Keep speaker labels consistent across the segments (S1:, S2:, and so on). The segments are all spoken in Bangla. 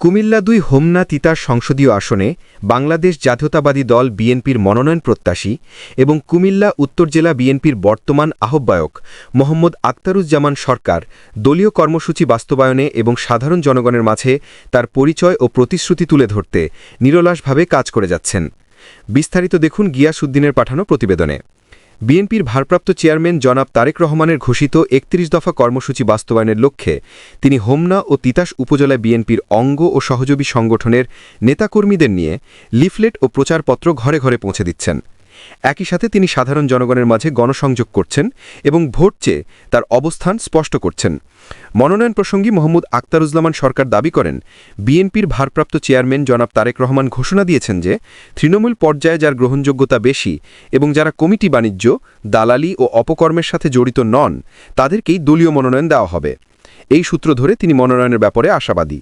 S1: কুমিল্লা দুই হোমনা তিতাস সংসদীয় আসনে বাংলাদেশ জাতীয়তাবাদী দল বিএনপির মনোনয়ন প্রত্যাশী এবং কুমিল্লা উত্তর জেলা বিএনপির বর্তমান আহ্বায়ক মোহাম্মদ আক্তারুজ্জামান সরকার দলীয় কর্মসূচি বাস্তবায়নে এবং সাধারণ জনগণের মাঝে তার পরিচয় ও প্রতিশ্রুতি তুলে ধরতে নিরলাসভাবে কাজ করে যাচ্ছেন। বিস্তারিত দেখুন গিয়াসউদ্দিনের পাঠানো প্রতিবেদনে। বিএনপির ভারপ্রাপ্ত চেয়ারম্যান জনাব তারেক রহমানের ঘোষিত একত্রিশ দফা কর্মসূচি বাস্তবায়নের লক্ষ্যে তিনি হোমনা ও তিতাস উপজেলায় বিএনপির অঙ্গ ও সহযোগী সংগঠনের নেতাকর্মীদের নিয়ে লিফলেট ও প্রচারপত্র ঘরে ঘরে পৌঁছে দিচ্ছেন। একই সাথে তিনি সাধারণ জনগণের মাঝে গণসংযোগ করছেন এবং ভোট চেয়ে তার অবস্থান স্পষ্ট করছেন। মনোনয়ন প্রসঙ্গে মোহাম্মদ আক্তারুজ্জামান সরকার দাবি করেন, বিএনপির ভারপ্রাপ্ত চেয়ারম্যান জনাব তারেক রহমান ঘোষণা দিয়েছেন যে, তৃণমূল পর্যায়ে যার গ্রহণযোগ্যতা বেশি এবং যারা কমিটি বাণিজ্য, দালালি ও অপকর্মের সাথে জড়িত নন, তাদেরকেই দলীয় মনোনয়ন দেওয়া হবে। এই সূত্র ধরে তিনি মনোনয়নের ব্যাপারে আশাবাদী।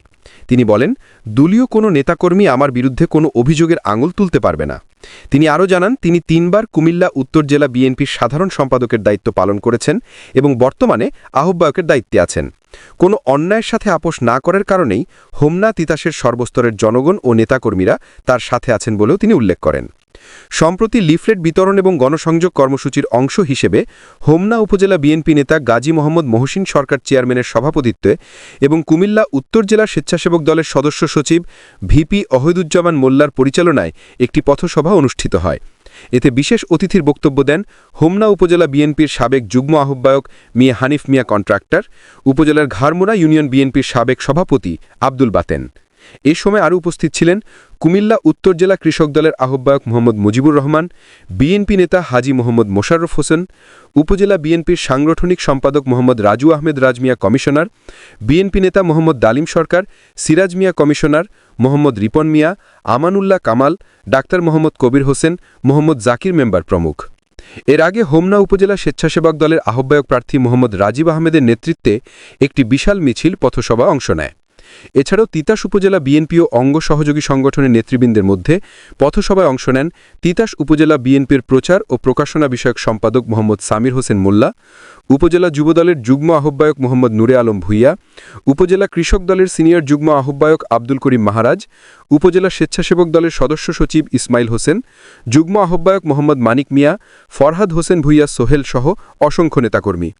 S1: তিনি বলেন, দলীয় কোনো নেতাকর্মী আমার বিরুদ্ধে কোনো অভিযোগের আঙুল তুলতে পারবে না। তিনি আরও জানান, তিনি তিনবার কুমিল্লা, উত্তর জেলা বিএনপির সাধারণ সম্পাদকের দায়িত্ব পালন করেছেন এবং বর্তমানে আহ্বায়কের দায়িত্বে আছেন। কোনো অন্যায়ের সাথে আপোষ না করার কারণেই হোমনা তিতাসের সর্বস্তরের জনগণ ও নেতাকর্মীরা তার সাথে আছেন বলেও তিনি উল্লেখ করেন। সম্প্রতি লিফলেট বিতরণ এবং গণসংযোগ কর্মসূচির অংশ হিসেবে হোমনা উপজেলা বিএনপি নেতা গাজী মোহাম্মদ মহসিন সরকার চেয়ারম্যানের সভাপতিত্বে এবং কুমিল্লা, উত্তর জেলা স্বেচ্ছাসেবক দলের সদস্য সচিব ভিপি অহিদুজ্জামান মোল্লার পরিচালনায় একটি পথসভা অনুষ্ঠিত হয়। এতে বিশেষ অতিথির বক্তব্য দেন হোমনা উপজেলা বিএনপির সাবেক যুগ্ম আহ্বায়ক মিয়া হানিফ মিয়া কন্ট্রাক্টর, উপজেলার ঘাড়মোড়া ইউনিয়ন বিএনপির সাবেক সভাপতি আব্দুল বাতেন। এ সময় আরও উপস্থিত ছিলেন কুমিল্লা উত্তর জেলা কৃষক দলের আহ্বায়ক মোহাম্মদ মুজিবুর রহমান, বিএনপি নেতা হাজি মোহাম্মদ মোশাররফ হোসেন, উপজেলা বিএনপির সাংগঠনিক সম্পাদক মোহাম্মদ রাজু আহমেদ রাজমিয়া কমিশনার, বিএনপি নেতা Mohammad Dalim Sarkar, Siraj Mia commissioner Mohammad Ripon Mia, Amanullah Kamal, doctor Mohammad Kabir Hossain, Mohammad Zakir member প্রমুখ। এর আগে হোমনা উপজেলা স্বেচ্ছাসেবক দলের আহ্বায়ক প্রার্থী মোহাম্মদ রাজীব আহমেদের নেতৃত্বে একটি বিশাল মিছিল পথসভা অংশ নেয়। এছাড়াও তিতাস উপজেলা বিএনপি ও অঙ্গ সহযোগী সংগঠনের নেতৃবৃন্দের মধ্যে পথসভায় অংশ নেন তিতাস উপজেলা বিএনপির প্রচার ও প্রকাশনা বিষয়ক সম্পাদক মোহাম্মদ সামির হোসেন মোল্লা, উপজেলা যুবদলের যুগ্ম আহ্বায়ক মোহাম্মদ নুরে আলম ভুইয়া, উপজেলা কৃষক দলের সিনিয়র যুগ্ম আহ্বায়ক আব্দুল করিম মাহারাজ, উপজেলা স্বেচ্ছাসেবক দলের সদস্য সচিব ইসমাইল হোসেন, যুগ্ম আহ্বায়ক মোহাম্মদ মানিক মিয়া, ফরহাদ হোসেন ভুইয়া সোহেল সহ অসংখ্য নেতাকর্মী।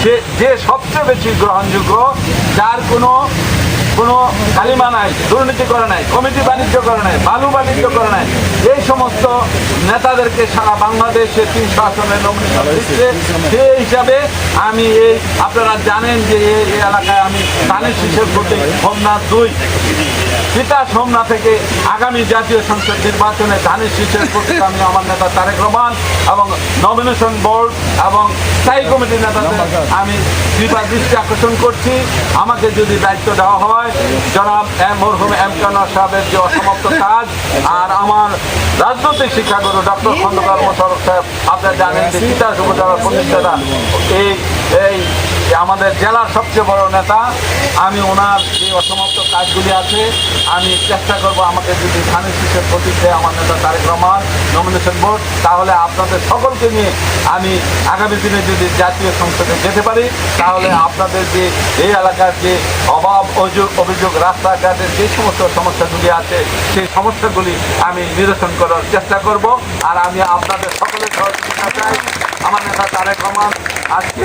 S2: সে যে সবচেয়ে বেশি গ্রহণযোগ্য যার কোনো কোনো কালিমা নাই, দুর্নীতি করে নাই, কমিটি বাণিজ্য করে নাই, বালু বাণিজ্য করে নাই। এই সমস্ত নেতাদেরকে সারা বাংলাদেশে তিনশো আসনে নমিনেশন হিসাবে আমি এই, আপনারা জানেন যে এই এলাকায় আমি ধানের শীষের প্রতি সোমনাথ দুই। সীতা সোমনা থেকে আগামী জাতীয় সংসদ নির্বাচনে ধানের শীষের প্রতি আমি আমার নেতা তারেক রহমান এবং নমিনেশন বোর্ড এবং স্থায়ী কমিটির নেতাদের আমি কৃপা দৃষ্টি আকর্ষণ করছি। আমাকে যদি দায়িত্ব দেওয়া হয় জনাব মরহুম এম কানোয়ার সাহেবের যে অসমাপ্ত কাজ, আর আমার রাজনৈতিক শিক্ষাগুরু ডক্টর খন্দকার মোশারফ সাহেব আপনারা জানেন যে তিতাস উপজেলার প্রতিষ্ঠাতা এই যে আমাদের জেলার সবচেয়ে বড় নেতা, আমি ওনার যে অসমাপ্ত কাজগুলি আছে, আমি চেষ্টা করব আমাকে যদি ধানের শীষের প্রতীকে আমার নেতা তারেক রহমান নমিনেশন বোর্ড তাহলে আপনাদের সকলকে নিয়ে আমি আগামী দিনে যদি জাতীয় সংসদে যেতে পারি, তাহলে আপনাদের যে এই এলাকার যে অভাব, অভিযোগ অভিযোগ রাস্তাঘাটের যে সমস্ত সমস্যাগুলি আছে, সেই সমস্যাগুলি আমি নিরসন করার চেষ্টা করব। আর আমি আপনাদের সকলের সহযোগিতা চাই। আমার নেতা তারেক রহমান আজকে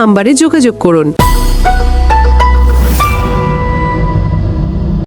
S3: নাম্বারে যোগাযোগ করুন।